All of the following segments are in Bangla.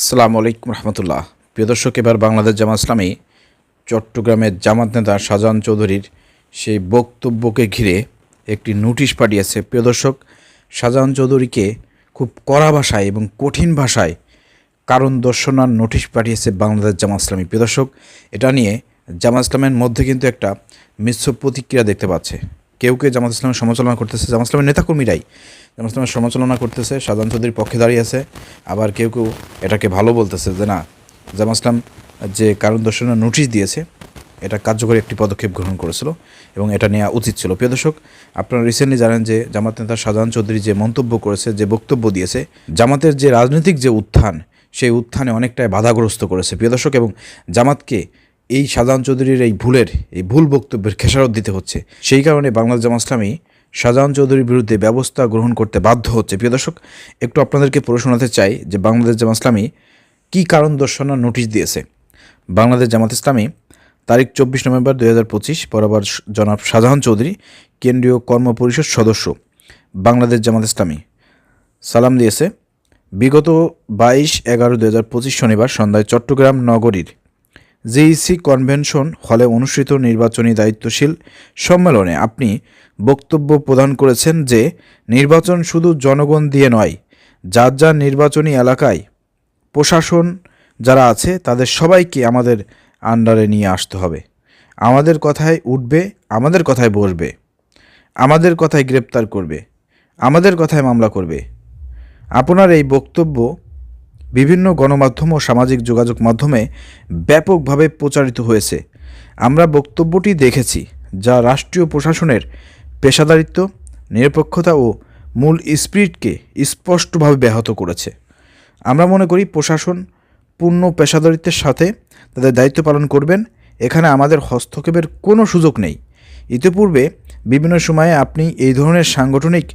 আসসালামু আলাইকুম রহমতুল্লাহ। প্রিয় দর্শক, এবার বাংলাদেশ জামাত ইসলামী চট্টগ্রামের জামাত নেতা শাহজাহান চৌধুরীর সেই বক্তব্যকে ঘিরে একটি নোটিশ পাঠিয়েছে। প্রিয় দর্শক, শাহজাহান চৌধুরীকে খুব কড়া ভাষায় এবং কঠিন ভাষায় কারণ দর্শনার নোটিশ পাঠিয়েছে বাংলাদেশ জামাত ইসলামী। প্রিয় দর্শক, এটা নিয়ে জামাত ইসলামের মধ্যে কিন্তু একটা মিশ্র প্রতিক্রিয়া দেখতে পাচ্ছে। কেউ কেউ জামাত ইসলামের সমালোচনা করতেছে, জামাত ইসলামের নেতাকর্মীরাই। জামাত ইসলামের সমালোচনা করতেছে শাহজাহান চৌধুরীর পক্ষে দাঁড়িয়ে আছে। আবার কেউ কেউ এটাকে ভালো বলতেছে যে না, জামাত ইসলাম যে কারণ দর্শনের নোটিশ দিয়েছে, এটা কার্যকরী একটি পদক্ষেপ গ্রহণ করেছিল এবং এটা নেওয়া উচিত ছিল। প্রিয় দর্শক, আপনারা রিসেন্টলি জানেন যে জামাত নেতা শাহজাহান চৌধুরী যে মন্তব্য করেছে, যে বক্তব্য দিয়েছে, জামাতের যে রাজনৈতিক যে উত্থান, সেই উত্থানে অনেকটাই বাধাগ্রস্ত করেছে। প্রিয় দর্শক, এবং জামাতকে এই শাহজাহান চৌধুরীর এই ভুলের, এই ভুল বক্তব্যের খেসারত দিতে হচ্ছে। সেই কারণে বাংলাদেশ জামা ইসলামী শাহজাহান চৌধুরীর বিরুদ্ধে ব্যবস্থা গ্রহণ করতে বাধ্য হচ্ছে। প্রিয় দর্শক, একটু আপনাদেরকে পড়ে শোনাতে চাই যে বাংলাদেশ জামাত ইসলামী কী কারণ দর্শানোর নোটিশ দিয়েছে। বাংলাদেশ জামাত ইসলামী তারিখ চব্বিশ নভেম্বর দুই হাজার পঁচিশ, বরাবর জনাব শাহজাহান চৌধুরী, কেন্দ্রীয় কর্মপরিষদ সদস্য, বাংলাদেশ জামাত ইসলামী। সালাম দিয়েছে, বিগত বাইশ এগারো দু হাজার পঁচিশ শনিবার সন্ধ্যায় চট্টগ্রাম নগরীর জেইসি কনভেনশন হলে অনুষ্ঠিত নির্বাচনী দায়িত্বশীল সম্মেলনে আপনি বক্তব্য প্রদান করেছেন যে, নির্বাচন শুধু জনগণ দিয়ে নয়, যার যার নির্বাচনী এলাকায় প্রশাসন যারা আছে, তাদের সবাইকে আমাদের আন্ডারে নিয়ে আসতে হবে। আমাদের কথায় উঠবে, আমাদের কথায় বসবে, আমাদের কথায় গ্রেপ্তার করবে, আমাদের কথায় মামলা করবে। আপনার এই বক্তব্য বিভিন্ন গণমাধ্যম ও সামাজিক যোগাযোগ মাধ্যমে ব্যাপকভাবে প্রচারিত হয়েছে। আমরা বক্তব্যটি দেখেছি, যা রাষ্ট্রীয় প্রশাসনের পেশাদারিত্ব, নিরপেক্ষতা ও মূল স্পিরিটকে স্পষ্টভাবে ব্যাহত করেছে। আমরা মনে করি, প্রশাসন পূর্ণ পেশাদারিত্বের সাথে তাদের দায়িত্ব পালন করবেন। এখানে আমাদের হস্তক্ষেপের কোনো সুযোগ নেই। ইতিপূর্বে বিভিন্ন সময়ে আপনি এই ধরনের সাংগঠনিক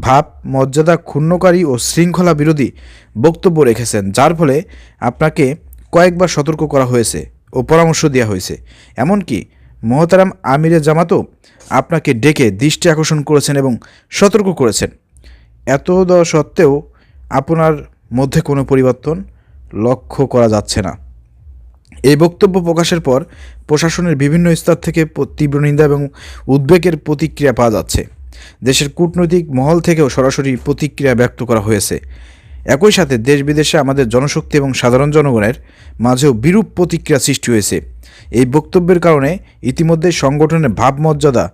ভাব, মর্যাদা ক্ষুণ্ণকারী ও শৃঙ্খলা বিরোধী বক্তব্য রেখেছেন, যার ফলে আপনাকে কয়েকবার সতর্ক করা হয়েছে ও পরামর্শ দেওয়া হয়েছে। এমনকি মহতারাম আমিরে জামাতও আপনাকে ডেকে দৃষ্টি আকর্ষণ করেছেন এবং সতর্ক করেছেন। এত সত্ত্বেও আপনার মধ্যে কোনো পরিবর্তন লক্ষ্য করা যাচ্ছে না। এই বক্তব্য প্রকাশের পর প্রশাসনের বিভিন্ন স্তর থেকে তীব্র নিন্দা এবং উদ্বেগের প্রতিক্রিয়া পাওয়া যাচ্ছে। দেশের কূটনৈতিক মহল থেকেও সরাসরি প্রতিক্রিয়া ব্যক্ত করা হয়েছে। একই সাথে দেশ বিদেশে আমাদের জনশক্তি এবং সাধারণ জনগণের মাঝেও বিরূপ প্রতিক্রিয়া সৃষ্টি হয়েছে। এই বক্তব্যের কারণে ইতিমধ্যে সংগঠনের ভাবমর্যাদা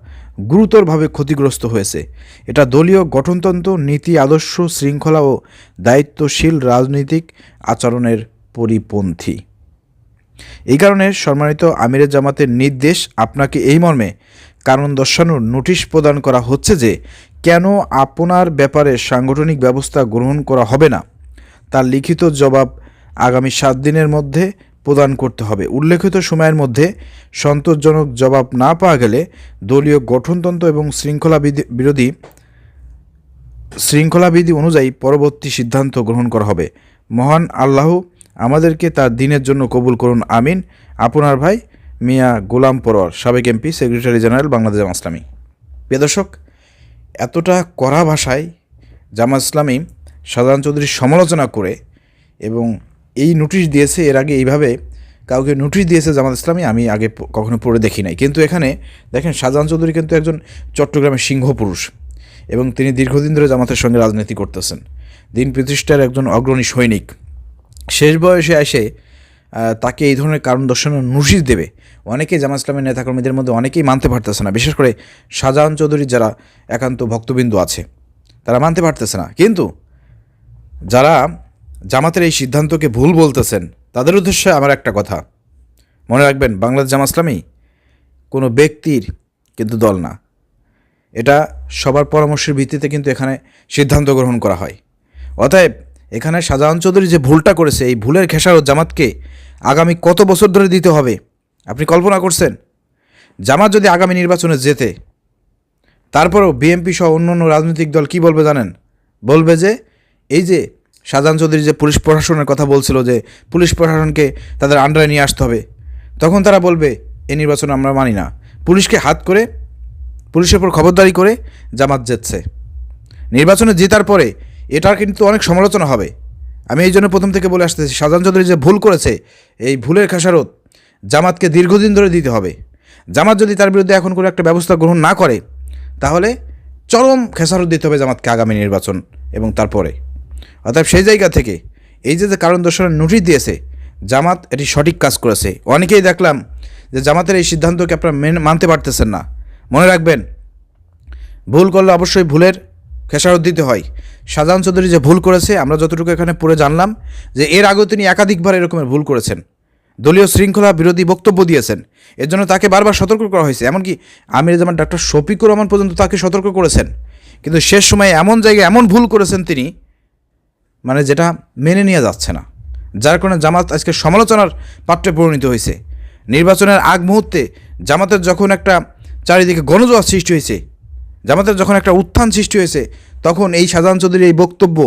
গুরুতরভাবে ক্ষতিগ্রস্ত হয়েছে। এটা দলীয় গঠনতন্ত্র, নীতি, আদর্শ, শৃঙ্খলা ও দায়িত্বশীল রাজনৈতিক আচরণের পরিপন্থী। এই কারণে সম্মানিত আমিরের জামাতের নির্দেশ, আপনাকে এই মর্মে কারণ দর্শানোর নোটিশ প্রদান করা হচ্ছে যে কেন আপনার ব্যাপারে সাংগঠনিক ব্যবস্থা গ্রহণ করা হবে না, তার লিখিত জবাব আগামী সাত দিনের মধ্যে প্রদান করতে হবে। উল্লেখিত সময়ের মধ্যে সন্তোষজনক জবাব না পাওয়া গেলে দলীয় গঠনতন্ত্র এবং শৃঙ্খলা বিরোধী শৃঙ্খলাবিধি অনুযায়ী পরবর্তী সিদ্ধান্ত গ্রহণ করা হবে। মহান আল্লাহ আমাদেরকে তার দিনের জন্য কবুল করুন, আমিন। আপনার ভাই মিয়া গোলাম পরোয়ার, সাবেক এমপি, সেক্রেটারি জেনারেল, বাংলাদেশ জামা ইসলামী। প্রিয় দর্শক, এতটা কড়া ভাষায় জামা ইসলামী সাধারণ চৌধুরীর সমালোচনা করে এবং এই নোটিশ দিয়েছে, এর আগে এইভাবে কাউকে নোটিশ দিয়েছে জামাত ইসলামী, আমি আগে কখনো পড়ে দেখি নাই। কিন্তু এখানে দেখেন শাহজাহান চৌধুরী কিন্তু একজন চট্টগ্রামের সিংহ পুরুষ এবং তিনি দীর্ঘদিন ধরে জামাতের সঙ্গে রাজনীতি করতেছেন। দিন প্রতিষ্ঠার একজন অগ্রণী সৈনিক। শেষ বয়সে এসে তাকে এই ধরনের কারণ দর্শানোর নোটিশ দেবে। অনেকেই জামা ইসলামের নেতাকর্মীদের মধ্যে অনেকেই মানতে পারতেছে না। বিশেষ করে শাহজাহান চৌধুরীর যারা একান্ত ভক্তবিন্দু আছে, তারা মানতে পারতেছে না। কিন্তু যারা জামাতের এই সিদ্ধান্তকে ভুল বলতেছেন, তাদের উদ্দেশ্যে আমার একটা কথা। মনে রাখবেন, বাংলাদেশ জামা ইসলামী কোনো ব্যক্তির কিন্তু দল না। এটা সবার পরামর্শের ভিত্তিতে কিন্তু এখানে সিদ্ধান্ত গ্রহণ করা হয়। অতএব এখানে শাহজাহান চৌধুরী যে ভুলটা করেছে, এই ভুলের খেসারত জামাতকে আগামী কত বছর ধরে দিতে হবে আপনি কল্পনা করছেন? জামাত যদি আগামী নির্বাচনে জেতে, তারপরেও বিএনপি সহ অন্য অন্য রাজনৈতিক দল কি বলবে জানেন? বলবে যে, এই যে শাহজাহান চৌধুরী যে পুলিশ প্রশাসনের কথা বলছিল যে পুলিশ প্রশাসনকে তাদের আন্ডারে নিয়ে আসতে হবে, তখন তারা বলবে এই নির্বাচন আমরা মানি না। পুলিশকে হাত করে, পুলিশের উপর খবরদারি করে জামাত জিতছে। নির্বাচনে জেতার পরে এটার কিন্তু অনেক সমালোচনা হবে। আমি এই জন্য প্রথম থেকে বলে আসতেছি শাহজাহান চৌধুরী যে ভুল করেছে, এই ভুলের খেসারত জামাতকে দীর্ঘদিন ধরে দিতে হবে। জামাত যদি তার বিরুদ্ধে এখন কোনো একটা ব্যবস্থা গ্রহণ না করে, তাহলে চরম খেসারত দিতে হবে জামাতকে আগামী নির্বাচন এবং তারপরে। অর্থাৎ সেই জায়গা থেকে এই যে যে কারণ দর্শনের নোটিশ দিয়েছে, জামাত এটি সঠিক কাজ করেছে। অনেকেই দেখলাম যে জামাতের এই সিদ্ধান্তকে আপনারা মেনে, মানতে পারতেছেন না। মনে রাখবেন, ভুল করলে অবশ্যই ভুলের খেসারত দিতে হয়। শাহজাহান চৌধুরী যে ভুল করেছে, আমরা যতটুকু এখানে পড়ে জানলাম যে এর আগেও তিনি একাধিকবার এরকমের ভুল করেছেন। দলীয় শৃঙ্খলা বিরোধী বক্তব্য দিয়েছেন। এর জন্য তাকে বারবার সতর্ক করা হয়েছে। এমনকি আমির জামান ডাক্তার শফিকুর রহমান পর্যন্ত তাকে সতর্ক করেছেন। কিন্তু শেষ সময়ে এমন জায়গায় এমন ভুল করেছেন তিনি মানে যেটা মেনে নেওয়া যাচ্ছে না। যার কারণে জামাত আজকে সমালোচনার পাত্রে পরিণত হয়েছে। নির্বাচনের আগ মুহূর্তে জামাতের যখন একটা চারিদিকে গণজোয়ার সৃষ্টি হয়েছে, জামাতের যখন একটা উত্থান সৃষ্টি হয়েছে, তখন এই শাহজাহান চৌধুরীর এই বক্তব্য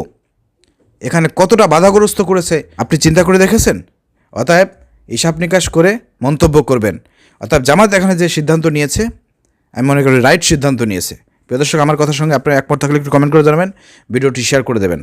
এখানে কতটা বাধাগ্রস্ত করেছে, আপনি চিন্তা করে দেখেছেন? অতএব হিসাব নিকাশ করে মন্তব্য করবেন। অর্থাৎ জামাত এখানে যে সিদ্ধান্ত নিয়েছে, আমি মনে করি রাইট সিদ্ধান্ত নিয়েছে। প্রিয় দর্শক, আমার কথার সঙ্গে আপনার একমত থাকলে একটু কমেন্ট করে জানাবেন, ভিডিওটি শেয়ার করে দেবেন।